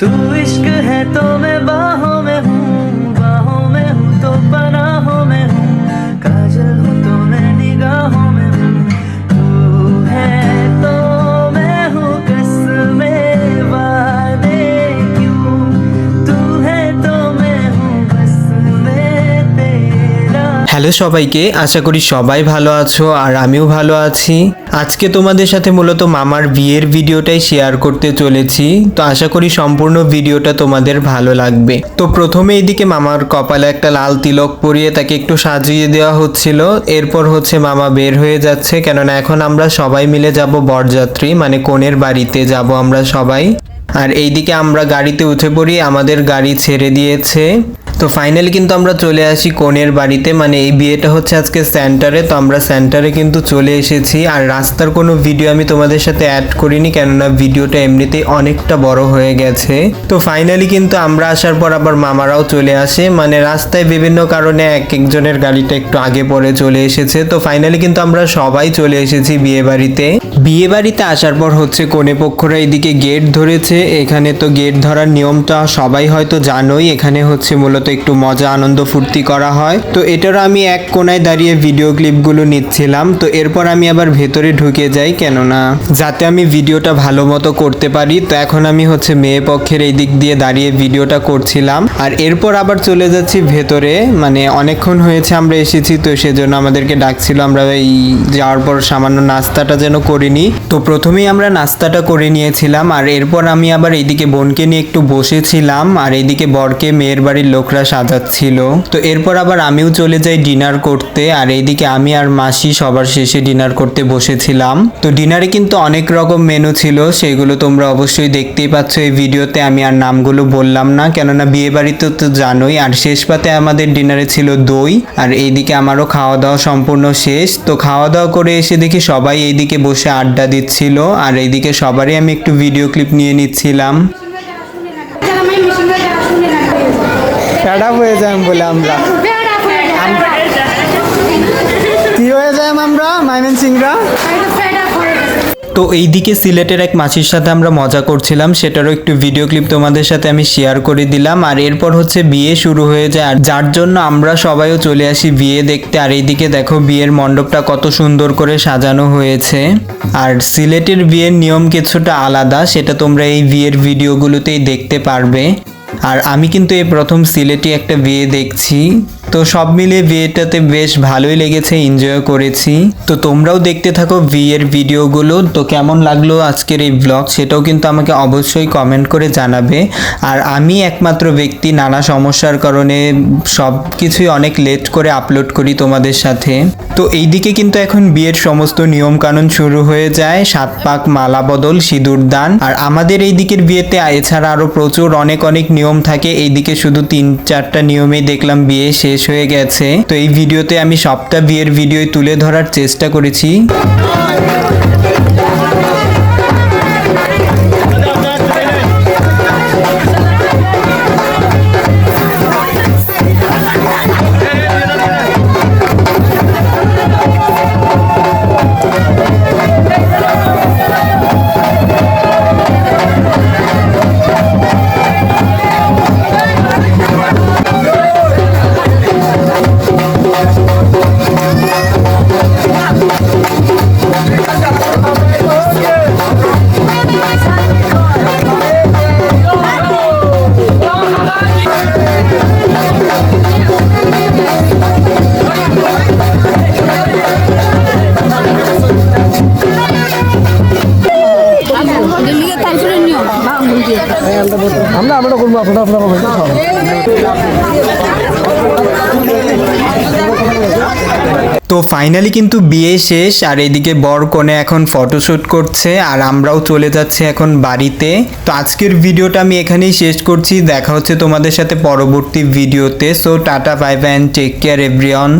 तू इश्क है तो मैं হ্যালো সবাইকে আশা করি সবাই ভালো আছো আর আমিও ভালো আছি। আজকে তোমাদের সাথে মূলত মামার বিয়ের ভিডিওটাই শেয়ার করতে চলেছি। তো আশা করি সম্পূর্ণ ভিডিওটা তোমাদের ভালো লাগবে। তো প্রথমে এইদিকে মামার কপালে একটা লাল তিলক পরিয়ে তাকে একটু সাজিয়ে দেওয়া হচ্ছিল। এরপর হচ্ছে মামা বের হয়ে যাচ্ছে। কেননা এখন আমরা সবাই মিলে যাব বরযাত্রী মানে কনের বাড়িতে যাব আমরা সবাই। আর এইদিকে আমরা গাড়িতে উঠে পড়ি, আমাদের গাড়ি ছেড়ে দিয়েছে। তো ফাইনালি কিন্তু আমরা চলে আসি কনের বাড়িতে। মানে এই বিয়েটা হচ্ছে আজকে সেন্টারে তো আমরা সেন্টারে কিন্তু চলে এসেছি। আর রাস্তার কোনো ভিডিও আমি তোমাদের সাথে অ্যাড করিনি, কেননা ভিডিওটা এমনিতেই অনেকটা বড় হয়ে গেছে। তো ফাইনালি কিন্তু আমরা আসার পর আবার মামারাও চলে আসে। মানে রাস্তায় বিভিন্ন কারণে এক একজনের গাড়িটা একটু আগে পরে চলে এসেছে। তো ফাইনালি কিন্তু আমরা সবাই চলে এসেছি বিয়ে বাড়িতে। বিয়ে বাড়িতে আসার পর হচ্ছে কনে পক্ষরা এদিকে গেট ধরেছে। এখানে তো গেট ধরার নিয়মটা সবাই হয়তো জানোই। এখানে হচ্ছে মূলত একটু মজা, আনন্দ ফুর্তি করা হয়। তো এটারও আমি এক কোনায় দাঁড়িয়ে ভিডিও ক্লিপগুলো নিচ্ছিলাম। তো এরপর আমি আবার ভেতরে ঢুকে যাই, কেননা যাতে আমি ভিডিওটা ভালো মতো করতে পারি, তো এখন আমি হচ্ছে মেয়ে পক্ষের এই দিক দিয়ে দাঁড়িয়ে ভিডিওটা করছিলাম। আর এরপর আবার চলে যাচ্ছি ভেতরে মানে অনেকক্ষণ হয়েছে আমরা এসেছি, তো সেজন্য আমাদেরকে ডাকছিল আমরা এই যাওয়ার পর সামান্য নাস্তাটা যেন করিনি তো প্রথমেই আমরা নাস্তাটা করে নিয়েছিলাম, আর এরপর আমি আবার এইদিকে বোনকে নিয়ে একটু বসেছিলাম, আর এইদিকে বরকে, মেয়ের বাড়ির লোকরা সাজাচ্ছিল। তো এরপর আবার আমিও চলে যাই ডিনার করতে। আর এইদিকে আমি আর মাসি সবার শেষে ডিনার করতে বসেছিলাম। তো ডিনারে কিন্তু অনেক রকম মেনু ছিল, সেগুলো তোমরা অবশ্যই দেখতেই পাচ্ছ এই ভিডিওতে। আমি আর নামগুলো বললাম না, কেননা বিয়ে বাড়িতে তো জানোই। আর শেষ পাতে আমাদের ডিনারে ছিল দই, আর এইদিকে আমারও খাওয়া দাওয়া সম্পূর্ণ শেষ। তো খাওয়া দাওয়া করে এসে দেখি সবাই এইদিকে বসে আড্ডা দিচ্ছিল। আর এইদিকে সবারই আমি একটু ভিডিও ক্লিপ নিয়ে নিচ্ছিলাম। ফ্যাড হয়ে যাই বলে আমরা। কি হয়ে যাই আমরা? মাইমেন সিংরা? তো এইদিকে সিলেটের এক মাসির সাথে আমরা মজা করছিলাম সেটারও একটু ভিডিও ক্লিপ তোমাদের সাথে আমি শেয়ার করে দিলাম। আর এরপর হচ্ছে বিয়ে শুরু হয়ে যায় আর যার জন্য আমরা সবাইও চলে আসি বিয়ে দেখতে। আর এইদিকে দেখো বিয়ের মণ্ডপটা কত সুন্দর করে সাজানো হয়েছে। আর সিলেটের বিয়ের নিয়ম কিছুটা আলাদা সেটা তোমরা এই বিয়ের ভিডিওগুলোতেই দেখতে পারবে। আর আমি কিন্তু এই প্রথম সিলেটি একটা বিয়ে দেখছি। তো সব মিলিয়ে বিয়েটাতে বেশ ভালোই লেগেছে এনজয় করেছি। তো তোমরাও দেখতে থাকো বিয়ের ভিডিওগুলো। তো কেমন লাগল আজকের এই ব্লগ সেটাও কিন্তু আমাকে অবশ্যই কমেন্ট করে জানাবে। আর আমি একমাত্র ব্যক্তি, নানা সমস্যার কারণে সব কিছুই অনেক লেট করে আপলোড করি তোমাদের সাথে। তো এইদিকে কিন্তু এখন বিয়ের সমস্ত নিয়ম কানুন শুরু হয়ে যায়। সাত পাক মালা বদল, সিঁদুর দান। আর আমাদের এই দিকের বিয়েতে এছাড়া আরও প্রচুর অনেক অনেক নিয়ম থাকে। এইদিকে শুধু তিন চারটা নিয়মেই দেখলাম বিয়ে শেষ হয়ে গেছে। তো এই ভিডিওতে আমি সবটা বিয়ের ভিডিও তুলে ধরার চেষ্টা করেছি। আমরা আমরা করব আপনারা আপনারা করবেন তো ফাইনালি কিন্তু বিয়ে শেষ, আর এদিকে বর কোণে এখন ফটোশ্যুট করছে, আর আমরাও চলে যাচ্ছি এখন বাড়িতে। তো আজকের ভিডিওটা আমি এখানেই শেষ করছি, দেখা হচ্ছে তোমাদের সাথে পরবর্তী ভিডিওতে। So tata bye bye take care everyone